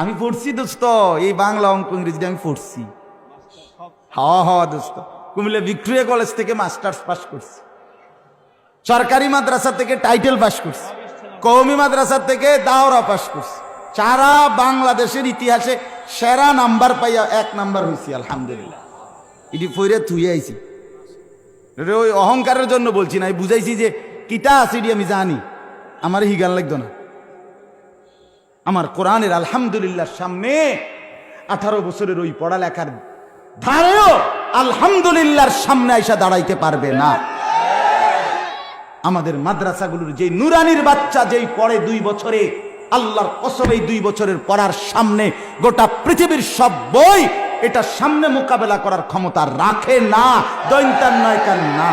আমি পড়ছি দোস্ত, এই বাংলা অঙ্ক ইংরেজি আমি পড়ছি। হ হ, দোস্ত, কুমিল্লা ভিক্টোরিয়া কলেজ থেকে মাস্টার্স পাস করছি। সরকারি মাদ্রাসা থেকে টাইটেল পাস করছি। কৌমি মাদ্রাসা থেকে দাওরা পাস করছি। সারা বাংলাদেশের ইতিহাসে সেরা নাম্বার পাইয়া এক নাম্বার হয়েছি আলহামদুলিল্লাহ। এটি ফইরে থুই আইছি। ওই অহংকারের জন্য বলছি না বুঝাইছি যে কিটা আছে এটি আমি জানি। আমার হিগান লাগতো না। আমার কোরআনের আলহামদুলিল্লাহ সামনে আঠারো বছরের ওই পড়ালেখার ধারেও আলহামদুলিল্লাহর সামনে আইসা দাঁড়াইতে পারবে না। আমাদের মাদ্রাসাগুলোর যে নুরানির বাচ্চা যেই পড়ে দুই বছরে, আল্লাহর কসম এই দুই বছরের পড়ার সামনে গোটা পৃথিবীর সব বই এটা সামনে মোকাবেলা করার ক্ষমতা রাখে না, দৈন্তার নয়কার না।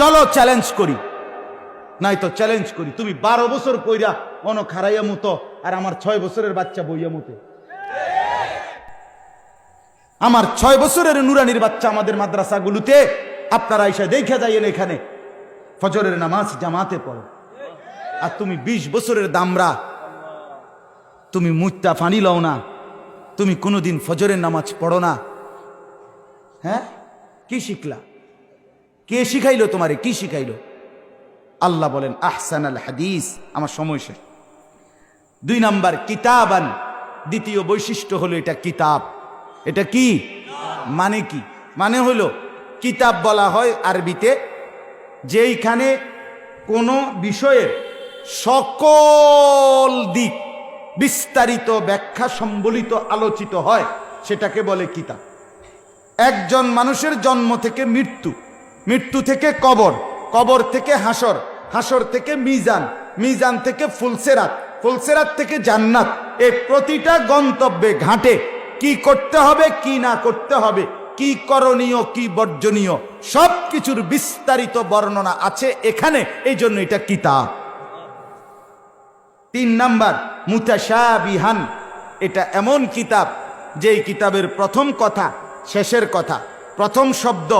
চলো চ্যালেঞ্জ করি। নাই তো চ্যালেঞ্জ করি। তুমি বারো বছর কইরা অন খারাইয়া মতো, আর আমার ছয় বছরের বাচ্চা বইয়া মতো। আমার ছয় বছরের নুরানির বাচ্চা আমাদের মাদ্রাসাগুলোতে, আপনারা এসে দেখে যাইয়েন এখানে। ফজরের নামাজ জামাতে পড়ো। আর তুমি বিশ বছরের দামরা। তুমি মুত্তা ফানি লও না। তুমি কোনোদিন ফজরের নামাজ পড়ো না। হ্যাঁ? কি শিখলা? কে শিখাইলো তোমারে? কি শিখাইলো? আল্লাহ বলেন আহসান আল হাদিস। আমার সময় শেষ। দুই নাম্বার, কিতাবান। দ্বিতীয় বৈশিষ্ট্য হলো এটা কিতাব। এটা কি? মানে কি? মানে হলো, কিতাব বলা হয় আরবিতে, যেইখানে কোনো বিষয়ের সকল দিক বিস্তারিত ব্যাখ্যা সম্বলিত আলোচিত হয়, সেটাকে বলে কিতাব। একজন মানুষের জন্ম থেকে মৃত্যু মৃত্যু থেকে কবর কবর থেকে হাসর হাসর থেকে মিজান মিজান থেকে ফুলসেরাত। ফুলসেরাত থেকে জান্নাত। এই প্রতিটা গন্তব্যে ঘাটে। কি করতে হবে, কি না করতে হবে, কি করণীয়, কি বর্জনীয় সব কিছুর বিস্তারিত বর্ণনা আছে এখানে। এই জন্য এটা কিতাব। তিন নাম্বার, মুতাশাবিহান। এটা এমন কিতাব, যেই কিতাবের প্রথম কথা শেষের কথা, প্রথম শব্দ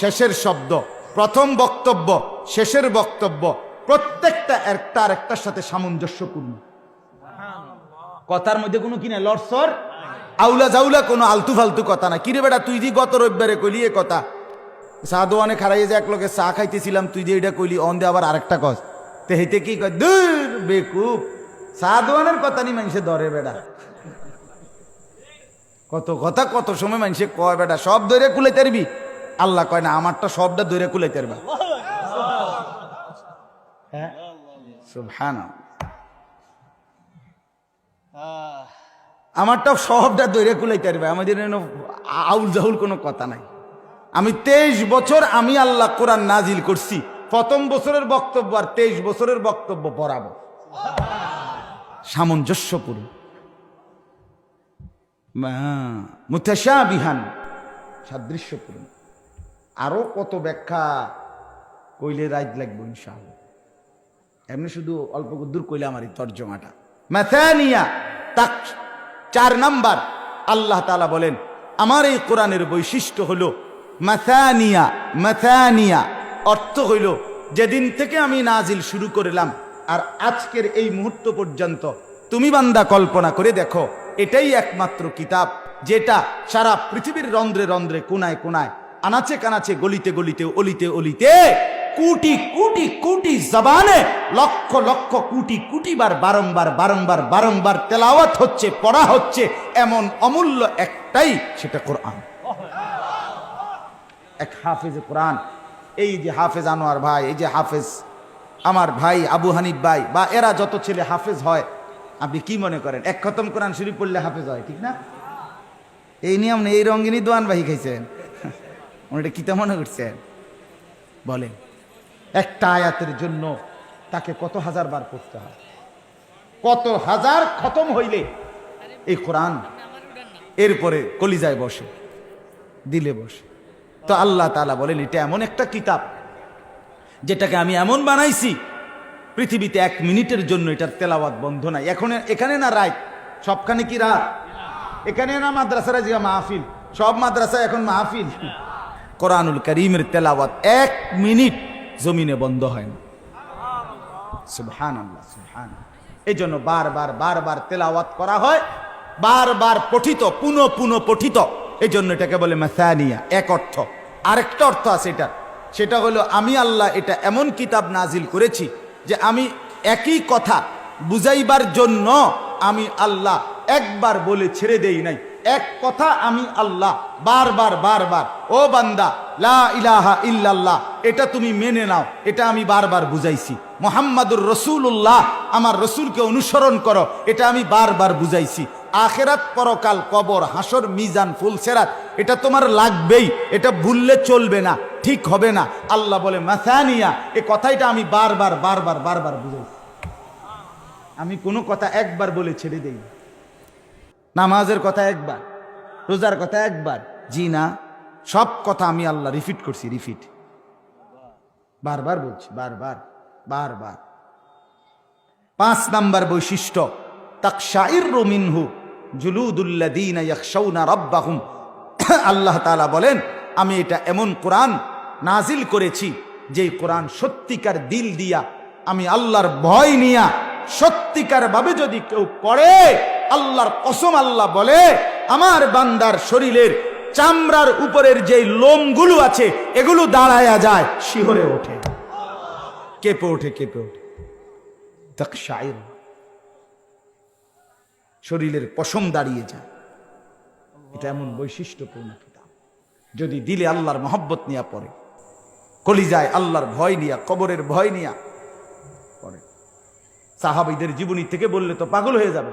শেষের শব্দ, প্রথম বক্তব্য শেষের বক্তব্য, প্রত্যেকটা একটা আর একটার সাথে সামঞ্জস্যপূর্ণ। কথার মধ্যে কোনো কিনা লড়সর আউলা জাউলা কোনো আলতু ফালতু কথা না কিরে বেটা তুই যে গত রবিবারে কইলি এ কথা? চা দোয়ানে খারাই যে এক লোকে চা খাইতেছিলাম তুই যে এটা কইলি অন দে আবার আরেকটা কস। তে হেতে কি কয় দূর বেকুব। চা দোয়ানের কথা নি মানুষে ধরে বেটা। কত কথা কত সময় মানুষে কয় বেটা সব ধরে কুলাইতে পারবি? আল্লাহ কয় না আমারটা সবটা ধরে কুলাইতে পারবা। হ্যাঁ? সুবহানাল্লাহ। আমারটা সবটা দৈরে কুলাইতে পারবে। আমাদের আউল জাহুল কোনো কথা নাই। আমি তেইশ বছর আমি আল্লাহ কোরআন নাজিল করছি। প্রথম বছরের বক্তব্য আর তেইশ বছরের বক্তব্য পড়াবো সামঞ্জস্যপূর্ণ। মুথাশা বিহান সাদৃশ্যপূর্ণ। আরও কত ব্যাখ্যা কইলে রাইত লাগবো ইনশাআল্লাহ। এমনি শুধু অল্প দূর কইলে আমার এই তর্জমাটা। ম্যাথানিয়া তাক, চার নাম্বার। আল্লাহ তালা বলেন, আমার এই কোরআনের বৈশিষ্ট্য হল ম্যাথানিয়া ম্যাথানিয়া অর্থ হইল, যেদিন থেকে আমি নাজিল শুরু করলাম, আর আজকের এই মুহূর্ত পর্যন্ত তুমি বান্দা কল্পনা করে দেখো, এটাই একমাত্র কিতাব, যেটা সারা পৃথিবীর রন্ধ্রে রন্ধ্রে কোনায় কোনায়, আনাচে কানাচে গলিতে গলিতে, অলিতে অলিতে কোটি কোটি কোটি জবানে লক্ষ লক্ষ, কোটি কোটি বার বারংবার বারংবার বারংবার তেলাওয়াত হচ্ছে, পড়া হচ্ছে, এমন অমূল্য একটাই, সেটা কোরআন। এক হাফেজ কোরআন। এই যে হাফেজ আনোয়ার ভাই, এই যে হাফেজ আমার ভাই আবু হানিফ ভাই, বা এরা যত ছেলে হাফেজ হয়, আপনি কি মনে করেন? এক খতম কোরআন শরীফ পড়লে হাফেজ হয়, ঠিক না? এই নিয়ম এই রঙ্গিনী দোয়ান ভাই খাইছেন। ওটা কিতা মনে করছেন? বলেন। একটা আয়াতের জন্য তাকে কত হাজার বার পড়তে হয়? কত হাজার খতম হইলে এই কোরআন এরপরে কলিজায় বসে, দিলে বসে। তো আল্লাহ তালা বলেন, এটা এমন একটা কিতাব যেটাকে আমি এমন বানাইছি, পৃথিবীতে এক মিনিটের জন্য এটার তেলাওয়াত বন্ধ নাই। এখন এখানে না রায় সবখানে কি রাত? এখানে না মাদ্রাসারা যে মাহফিল? সব মাদ্রাসা এখন মাহফিল। কোরআনুল করিমের তেলাওয়াত এক মিনিট জমিনে বন্ধ হয় না। এই জন্য বারবার বারবার তেলাওয়াত করা হয়, বারবার পঠিত, পুনঃ পুনঃ পঠিত। এই জন্য এটাকে বলে মাসানিয়া, এক অর্থ। আরেকটা অর্থ আছে এটা। সেটা হলো, আমি আল্লাহ এটা এমন কিতাব নাজিল করেছি যে আমি একই কথা বুঝাইবার জন্য আমি আল্লাহ একবার বলে ছেড়ে দেই নাই। এক কথা আমি আল্লাহ। বারবার বারবার ও বান্দা, লা ইলাহা ইল্লাল্লাহ, এটা তুমি মেনে নাও। এটা আমি বারবার বুঝাইছি। মোহাম্মদুর রসুল্লাহ আমার রসুলকে অনুসরণ করো, এটা আমি বারবার বুঝাইছি। আখেরাত, পরকাল, কবর, হাসর, মিজান ফুলসেরাত এটা তোমার লাগবেই, এটা ভুললে চলবে না, ঠিক হবে না। আল্লাহ বলে, মাসানিয়া এ কথাইটা আমি বারবার বারবার বারবার বুঝাইছি। আমি কোনো কথা একবার বলে ছেড়ে দেই না। নামাজের কথা একবার, রোজার কথা একবার। জি না, সব কথা আমি আল্লাহ রিপিট করছি রিপিট বারবার বলছি, বারবার বারবার। পাঁচ নাম্বার বৈশিষ্ট্য, তাকশাইর মিনহু জুলুদুল্লাদিনা ইয়াখশাউনা রাব্বাহুম। আল্লাহ তাআলা বলেন, আমি এটা এমন কোরআন নাজিল করেছি যে কোরআন সত্যিকার দিল দিয়া আমি আল্লাহর ভয় নিয়া সত্যিকার ভাবে যদি কেউ পড়ে আল্লাহর কসম আল্লাহ বলে, আমার বান্দার শরীরের চামড়ার উপরের যে লোমগুলো আছে, এগুলো দাঁড়ায়া যায়, শিহরে ওঠে। কেঁপে ওঠে কেঁপে ওঠে। শরীরের পশম দাঁড়িয়ে যায়। এটা এমন বৈশিষ্ট্যপূর্ণ কিতাব। যদি দিলে আল্লাহর মহব্বত নিয়ে পড়ে, কলিজায় আল্লাহর ভয় নিয়া, কবরের ভয় নিয়া পড়ে। সাহাবাইদের জীবনী থেকে বললে তো পাগল হয়ে যাবে।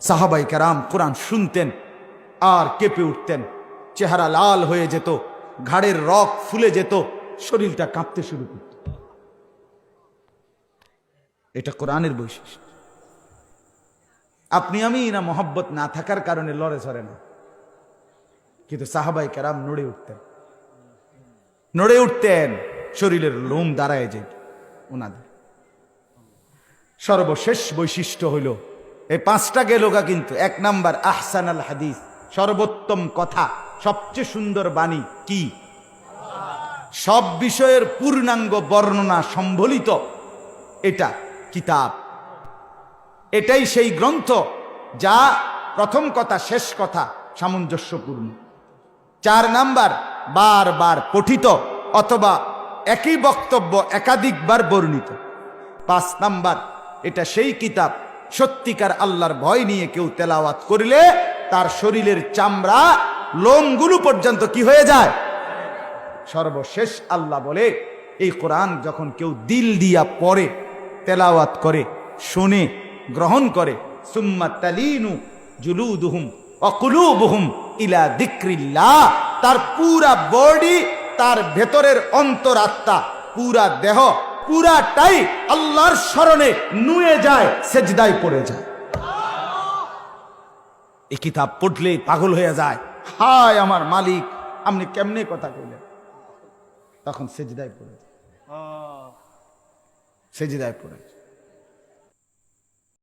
সাহাবাই কারাম কোরআন শুনতেন আর কেঁপে উঠতেন। চেহারা লাল হয়ে যেত, ঘাড়ের রক ফুলে যেত, শরীরটা কাঁপতে শুরু করত। এটা কোরআনের বৈশিষ্ট্য। আপনি আমি না মহব্বত না থাকার কারণে লড়ে সরে না। কিন্তু সাহাবাই কারাম নড়ে উঠতেন। নড়ে উঠতেন, শরীরের লোম দাঁড়ায় যেত ওনাদের। সর্বশেষ বৈশিষ্ট্য হইল এই পাঁচটা গেলোগা কিন্তু। এক নাম্বার আহসান আল হাদিস। সর্বোত্তম কথা, সবচেয়ে সুন্দর বাণী কি? সব বিষয়ের পূর্ণাঙ্গ বর্ণনা সম্বলিত এটা কিতাব। এটাই সেই গ্রন্থ যা প্রথম কথা, শেষ কথা সামঞ্জস্যপূর্ণ। চার নাম্বার, বারবার পঠিত অথবা একই বক্তব্য একাধিকবার বর্ণিত। পাঁচ নাম্বার, এটা সেই কিতাব সত্যিকার আল্লাহর ভয় নিয়ে কেউ তেলাওয়াত করলে তার শরীরের চামড়া লোমগুলো পর্যন্ত কি হয়ে যায়? সর্বশেষ আল্লাহ বলে, এই কোরআন যখন কেউ দিল দিয়া পড়ে, তেলাওয়াত করে, শোনে, গ্রহণ করে, সুম্মা তালিনু জুলুদুহুম অকুলুবহুম ইলা দিক্রিল্লাহ তার পুরা বডি, তার ভেতরের অন্তরাত্মা, পুরা দেহ পুরাটাই আল্লাহর স্মরণে নুয়ে যায় সেজদায় পড়ে যায়। এই কিতাব পড়লে পাগল হয়ে যায়। হায় আমার মালিক আপনি কেমনে কথা কইলেন? তখন সেজদায় পড়ে যায়। সেজদায় পড়ে যায়।